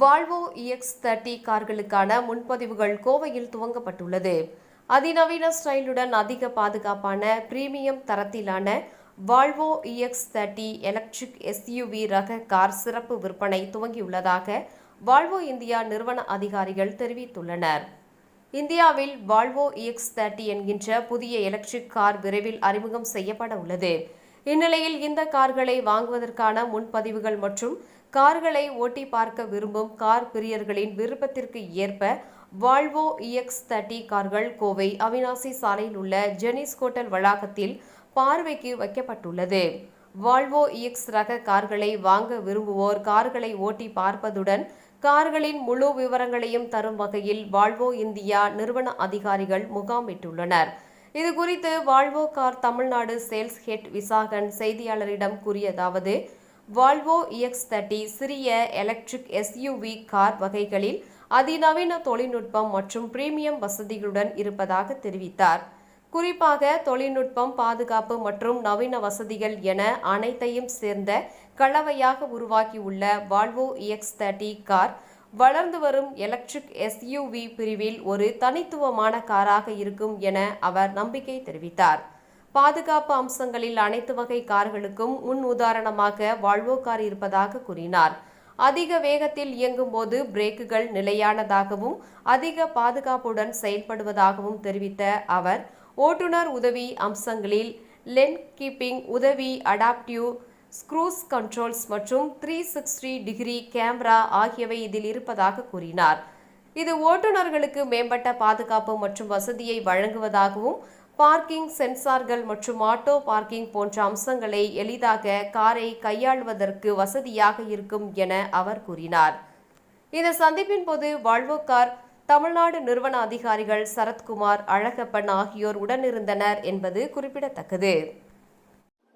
Volvo EX thirty கார்களுக்கான முன்பதிவுகள் கோவையில் துவங்கப்பட்டுள்ளது. அதிநவீன ஸ்டைலுடன் அதிக பாதுகாப்பான பிரீமியம் தரத்திலான Volvo EX thirty electric SUV ரக கார் சிறப்பு விற்பனை துவங்கியுள்ளதாக வால்வோ இந்தியா நிறுவன அதிகாரிகள் தெரிவித்துள்ளனர். இந்தியாவில் வால்வோ இஎக்ஸ் தேர்ட்டி என்கின்ற புதிய எலக்ட்ரிக் கார் விரைவில் அறிமுகம் செய்யப்பட உள்ளது. இந்நிலையில் இந்த கார்களை வாங்குவதற்கான முன்பதிவுகள் மற்றும் கார்களை ஓட்டி பார்க்க விரும்பும் கார் பிரியர்களின் விருப்பத்திற்கு ஏற்ப வால்வோ இஎக்ஸ் தேர்ட்டி கார்கள் கோவை அவினாசி சாலையில் உள்ள ஜெனிஸ் ஹோட்டல் வளாகத்தில் பார்வைக்கு வைக்கப்பட்டுள்ளது. வால்வோ இஎக்ஸ் ரக கார்களை வாங்க விரும்புவோர் கார்களை ஓட்டி பார்ப்பதுடன் கார்களின் முழு விவரங்களையும் தரும் வகையில் வால்வோ இந்தியா நிறுவன அதிகாரிகள் முகாமிட்டுள்ளனர். இது குறித்து Volvo car Tamil Nadu sales head Visakan செய்தியாளரிடம் கூறியதாவது வால்வோ இஎக்ஸ் தேர்ட்டி சிறிய எலக்ட்ரிக் எஸ்யூவி கார் வகைகளில் அதிநவீன தொழில்நுட்பம் மற்றும் பிரீமியம் வசதிகளுடன் இருப்பதாக தெரிவித்தார். குறிப்பாக தொழில்நுட்பம் பாதுகாப்பு மற்றும் நவீன வசதிகள் என அனைத்தையும் சேர்ந்த கலவையாக உருவாக்கியுள்ள வால்வோ இஎக்ஸ் தேர்ட்டி கார் வளர்ந்து வரும் எலக்ட்ரிக் எஸ்யூவி பிரிவில் ஒரு தனித்துவமான காராக இருக்கும் என அவர் நம்பிக்கை தெரிவித்தார். பாதுகாப்பு அம்சங்களில் அனைத்து வகை கார்களுக்கும் முன் உதாரணமாக வால்வோ கார் இருப்பதாக கூறினார். அதிக வேகத்தில் இயங்கும் போது பிரேக்குகள் நிலையானதாகவும் அதிக பாதுகாப்புடன் செயல்படுவதாகவும் தெரிவித்த அவர் ஓட்டுநர் உதவி அம்சங்களில் லென் கீப்பிங் உதவி அடாப்டிவ் ஸ்க்ரூஸ் கண்ட்ரோல்ஸ் மற்றும் த்ரீ சிக்ஸ்டி டிகிரி கேமரா ஆகியவை இதில் இருப்பதாக கூறினார். இது ஓட்டுநர்களுக்கு மேம்பட்ட பாதுகாப்பு மற்றும் வசதியை வழங்குவதாகவும் பார்க்கிங் சென்சார்கள் மற்றும் ஆட்டோ பார்க்கிங் போன்ற அம்சங்களை எளிதாக காரை கையாள்வதற்கு வசதியாக இருக்கும் என அவர் கூறினார். இந்த சந்திப்பின் போது வால்வோ கார் தமிழ்நாடு நிறுவன அதிகாரிகள் சரத்குமார் அழகப்பன் ஆகியோர் உடனிருந்தனர் என்பது குறிப்பிடத்தக்கது.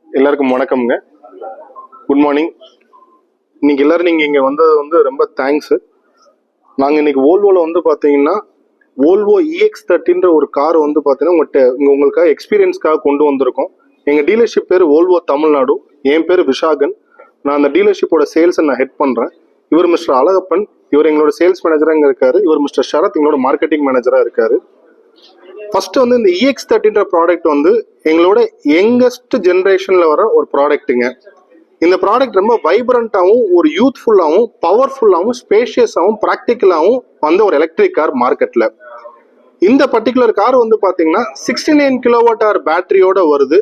எல்லாருக்கும் வணக்கம்ங்க. குட் மார்னிங் இன்னைக்கு எல்லாரும் நீங்க இங்க வந்தது வந்து ரொம்ப தேங்க்ஸ் நாங்க இன்னைக்கு ஓல்வோல வந்து பாத்தீங்கன்னா ஓல்வோ இஎக்ஸ் தேர்ட்டின்ற ஒரு கார் வந்து பார்த்தீங்கன்னா உங்கள்கிட்ட உங்களுக்காக எக்ஸ்பீரியன்ஸ்க்காக கொண்டு வந்திருக்கோம். எங்கள் டீலர்ஷிப் பேர் ஓல்வோ தமிழ்நாடு என் பேர் விஷாகன் நான் அந்த டீலர்ஷிப்போட சேல்ஸை நான் ஹெட் பண்ணுறேன் இவர் மிஸ்டர் அழகப்பன் இவர் எங்களோட சேல்ஸ் மேனேஜராக இருக்காரு. இவர் மிஸ்டர் சரத் எங்களோட மார்க்கெட்டிங் மேனேஜராக இருக்காரு. ஃபர்ஸ்ட் வந்து இந்த இஎக்ஸ் தேர்ட்டின்ற ப்ராடக்ட் வந்து எங்களோட யங்கஸ்ட் ஜென்ரேஷனில் வர ஒரு ப்ராடக்ட்டுங்க இந்த ப்ராடக்ட் ரொம்ப வைப்ரண்ட்டாகவும் ஒரு யூத்ஃபுல்லாகவும் பவர்ஃபுல்லாகவும் ஸ்பேஷியஸாகவும் ப்ராக்டிக்கலாகவும் வந்த ஒரு எலக்ட்ரிக் கார் மார்க்கெட்டில் இந்த பர்டிகுலர் கார் வந்து பார்த்தீங்கன்னா சிக்ஸ்டி நைன் கிலோவாட் ஆர் பேட்டரியோட வருது.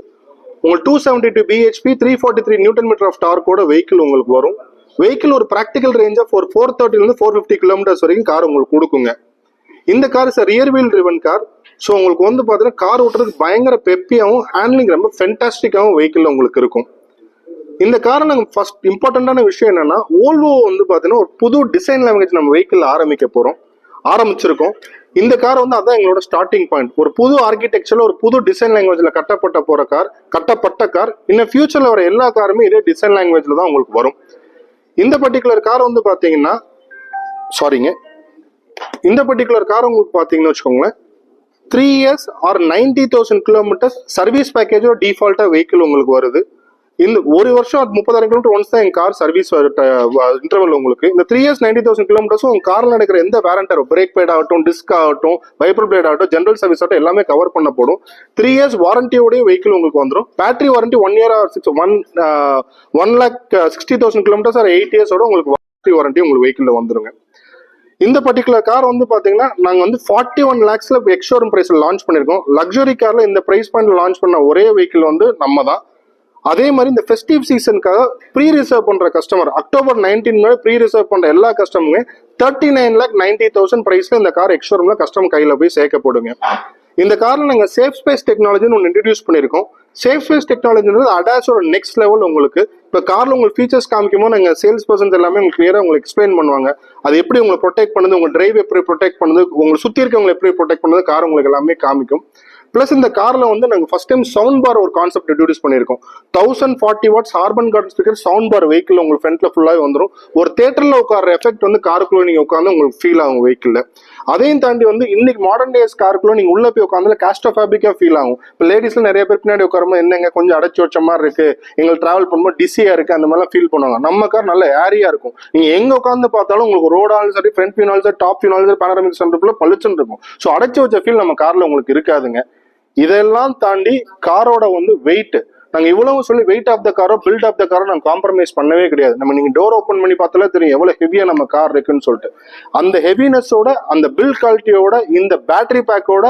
உங்களுக்கு two seventy two BHP three forty three newton metre of டார்க்கோட vehicle உங்களுக்கு வரும். வெஹிக்கிள் ஒரு ப்ராக்டிக்கல் ரேஞ்ச் ஆஃப் ஒரு ஃபோர் தேர்ட்டிலேருந்து ஃபோர் ஃபிஃப்டி கிலோமீட்டர்ஸ் வரைக்கும் கார் உங்களுக்கு கொடுக்குங்க. இந்த car sir rear wheel driven car so உங்களுக்கு வந்து பார்த்தீங்கன்னா கார் ஓட்டுறதுக்கு பயங்கர பெப்பியாகவும் ஹேண்ட்லிங் ரொம்ப ஃபென்டாஸ்டிக்காகவும் வெஹிக்கிள் உங்களுக்கு இருக்கும். இந்த காரை நாங்கள் ஃபஸ்ட் இம்பார்ட்டண்ட்டான விஷயம் என்னென்னா ஓல்வோ வந்து பார்த்தீங்கன்னா ஒரு புது டிசைன் லாங்குவேஜ் நம்ம வெஹிக்கிள் ஆரம்பிக்க போகிறோம் ஆரம்பிச்சிருக்கோம். இந்த கார் வந்து அதான் எங்களோட ஸ்டார்டிங் பாயிண்ட் ஒரு புது ஆர்கிடெக்சர்ல ஒரு புது டிசைன் லாங்குவேஜ்ல கட்டப்பட்ட போற கார் கட்டப்பட்ட கார் இன்னும் ஃபியூச்சர்ல வர எல்லா காருமே இதே டிசைன் லாங்குவேஜ்ல தான் உங்களுக்கு வரும். இந்த பர்டிகுலர் கார் வந்து பாத்தீங்கன்னா சாரிங்க இந்த பர்டிகுலர் கார் உங்களுக்கு பாத்தீங்கன்னு வச்சுக்கோங்களேன் three years or ninety thousand kilometres service பேக்கேஜோ டிஃபால்ட்டா வெஹிக்கிள் உங்களுக்கு வருது. இந்த ஒரு வருஷம் முப்பதாயிரம் கிலோமீட்டர் ஒன்ஸ் தான் என் கார் சர்வீஸ் இன்டர்வல் உங்களுக்கு. இந்த த்ரீ இயர்ஸ் நைன்டி தௌசண்ட் கிலோமீட்டர்ஸும் உங்க கார்ல நடக்கிற எந்த வேரண்டர் பிரேக் பேட் ஆகட்டும் டிஸ்க் ஆகட்டும் வைப்பர் பிளேட் ஆகட்டும் ஜென்ரல் சர்வீஸ் ஆகட்டும் எல்லாமே கவர் பண்ண போடும். த்ரீ இயர்ஸ் வாரண்டியோடய வெஹிக்கிள் உங்களுக்கு வந்துடும் battery warranty one year six one one lakh sixty thousand kilometres or eight இயர்ஸோட உங்களுக்கு பேட்டரி வாரண்டி உங்களுக்கு வெஹிக்கிள் வந்துருங்க. இந்த பர்டிகுலர் கார் வந்து பாத்தீங்கன்னா நாங்க வந்து ஃபார்ட்டி ஒன் லேக்ஸ்ல எக்ஷோரூம் பிரைஸ்ல லான்ச் பண்ணிருக்கோம். லக்ஸுரி கார்ல இந்த பிரைஸ் பாயிண்ட் லான்ச் பண்ண ஒரே வெஹிக்கிள் வந்து நம்ம தான் அதே மாதிரி இந்த ஃபெஸ்டிவ் சீசனுக்காக ப்ரீ ரிசர்வ் பண்ற கஸ்டமர் அக்டோபர் நைன்டீன் மேலே ப்ரீ ரிசர்வ் பண்ற எல்லா கஸ்டமருமே thirty nine lakh ninety thousand பிரைஸ்ல இந்த கார் எக்ஷோரூம்ல கஸ்டமர் கையில போய் சேர்க்கப்படுங்க இந்த காரில் நாங்கள் சேஃப் ஸ்பேஸ் டெக்னாலஜின்னு ஒன்று இன்ட்ரடியூஸ் பண்ணியிருக்கோம் சேஃப் ஸ்பேஸ் டெக்னாலஜின்றது அடாச்சோட நெக்ஸ்ட் லெவல் உங்களுக்கு. இப்போ காரில் உங்களுக்கு ஃபீச்சர்ஸ் காமிக்குமோ நாங்கள் சேல்ஸ் பர்சன்ஸ் எல்லாமே உங்களுக்கு கிளியராக உங்களுக்கு எக்ஸ்பிளைன் பண்ணுவாங்க. அது எப்படி உங்களை ப்ரொடெக்ட் பண்ணுது உங்கள் டிரைவ் எப்படி ப்ரொடெக்ட் பண்ணுது உங்களை சுற்றி இருக்கவங்களை எப்படி ப்ரொடெக்ட் பண்ணுது கார் உங்களுக்கு எல்லாமே காமிக்கும். ப்ளஸ் இந்த காரில் வந்து நாங்கள் ஃபஸ்ட் டைம் சவுண்ட் பார் ஒரு கான்செப்ட் இன்ட்ரடியூஸ் பண்ணியிருக்கோம். Thousand forty watts Harman Kardon speaker sound bar vehicle உங்களுக்கு ஃப்ரண்ட்ல ஃபுல்லாகவே வந்துடும் ஒரு தேட்டரில் உட்கார எஃபெக்ட் வந்து காருக்குள்ளே நீங்கள் உட்காந்து உங்களுக்கு ஃபீல் ஆகும் வெஹிக்கிளில் அதையும் தாண்டி வந்து இன்னைக்கு மாடர்ன் டேஸ் காருக்குள்ள நீங்கள் உள்ளே போய் உட்காந்து காஸ்ட் ஆஃப் ஃபேபிக்காக ஃபீல் ஆகும். இப்போ லேடிஸில் நிறைய பேர் பின்னாடி உட்காரும்போது என்னங்க கொஞ்சம் அடைச்சி வச்ச மாதிரி இருக்கு. எங்களுக்கு ட்ராவல் பண்ணும்போது டிஸியா இருக்குது அந்த மாதிரிலாம் ஃபீல் பண்ணுவாங்க. நம்ம கார் நல்ல ஏரியா இருக்கும். நீங்கள் எங்கே உட்காந்து பார்த்தாலும் உங்களுக்கு ரோடாலும் சரி ஃப்ரண்ட் வியூனாலும் சரி டாப் வியூனாலும் சரி பேனரமிக் சென்டருக்குள்ள பளிச்சுன்னு இருக்கும். ஸோ அடைச்சி வச்ச ஃபீல் நம்ம காரில் உங்களுக்கு இருக்காதுங்க. இதெல்லாம் தாண்டி காரோட வந்து வெயிட் நாங்க இவ்வளவு சொல்லி வெயிட் ஆஃப் த காரோ பில்ட் ஆஃப் த காரோ நாங்க காம்ப்ரமைஸ் பண்ணவே கிடையாது. நம்ம நீங்க டோர் ஓப்பன் பண்ணி பார்த்தாலே தெரியும் எவ்வளவு ஹெவியா நம்ம கார் இருக்குன்னு சொல்லிட்டு. அந்த ஹெவினஸோட அந்த பில்ட் குவாலிட்டியோட இந்த பேட்டரி பேக்கோட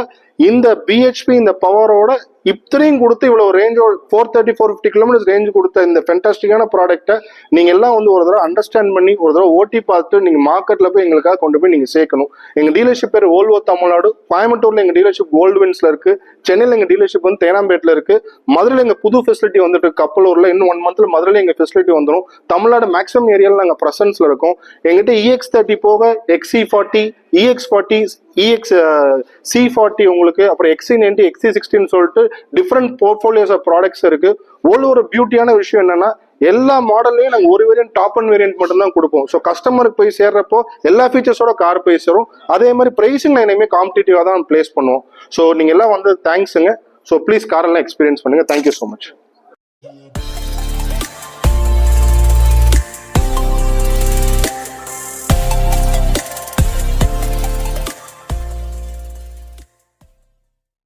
இந்த பிஹெச்பி இந்த பவரோட இத்தனையும் கொடுத்து இவ்வளவு ரேஞ்சோட four thirty four fifty kilometres range கொடுத்த இந்த ஃபென்டாஸ்டிக்கான ப்ராடக்ட்டை நீங்கள் எல்லாம் வந்து ஒரு தடவை அண்டர்ஸ்டாண்ட் பண்ணி ஒரு தடவை ஓட்டி பார்த்துட்டு நீங்கள் மார்க்கெட்டில் போய் எங்களுக்காக கொண்டு போய் நீங்கள் சேர்க்கணும். எங்கள் டீலர்ஷிப் பேர் ஓல்வோ தமிழ்நாடு கோயம்புத்தூரில் எங்கள் டீலர்ஷிப் கோல்டுவின்ஸ்ல இருக்குது சென்னையில் எங்கள் டீலர்ஷிப் வந்து தேனாம்பேட்டில் இருக்குது மதுரையில் எங்கள் புது ஃபெசிலிட்டி வந்துட்டு கப்பலூரில் இன்னும் ஒன் மந்த்தில் மதுரையில் எங்கள் ஃபெசிலிட்டி வந்துடும் தமிழ்நாடு மேக்ஸிமம் ஏரியாவில் நாங்கள் ப்ரெசன்ஸில் இருக்கோம். எங்கிட்ட இஎக்ஸ் தேர்ட்டி போக XC forty EX forty EX C forty உங்களுக்கு அப்புறம் எக்ஸி நைன்டி எக்ஸி சிக்ஸ்டின்னு சொல்லிட்டு டிஃப்ரெண்ட் போர்ட்ஃபோலியோஸ் ஆஃப் ப்ராடக்ட்ஸ் இருக்கு. ஒரு ஒரு பியூட்டியான விஷயம் என்னன்னா எல்லா மாடல்லையும் நாங்கள் ஒரு வேரியன்ட் டாப் அண்ட் வேரியன்ட் மட்டும் தான் கொடுப்போம். ஸோ கஸ்டமருக்கு போய் சேர்றப்போ எல்லா ஃபீச்சர்ஸோட கார் போய் சேரும். அதே மாதிரி ப்ரைஸிங் நான் இனிமேல் காம்படிட்டிவாக தான் பிளேஸ் பண்ணுவோம். ஸோ நீங்கள் எல்லாம் வந்து தேங்க்ஸுங்க ஸோ ப்ளீஸ் காரெல்லாம் எக்ஸ்பீரியன்ஸ் பண்ணுங்கள் தேங்க்யூ ஸோ மச்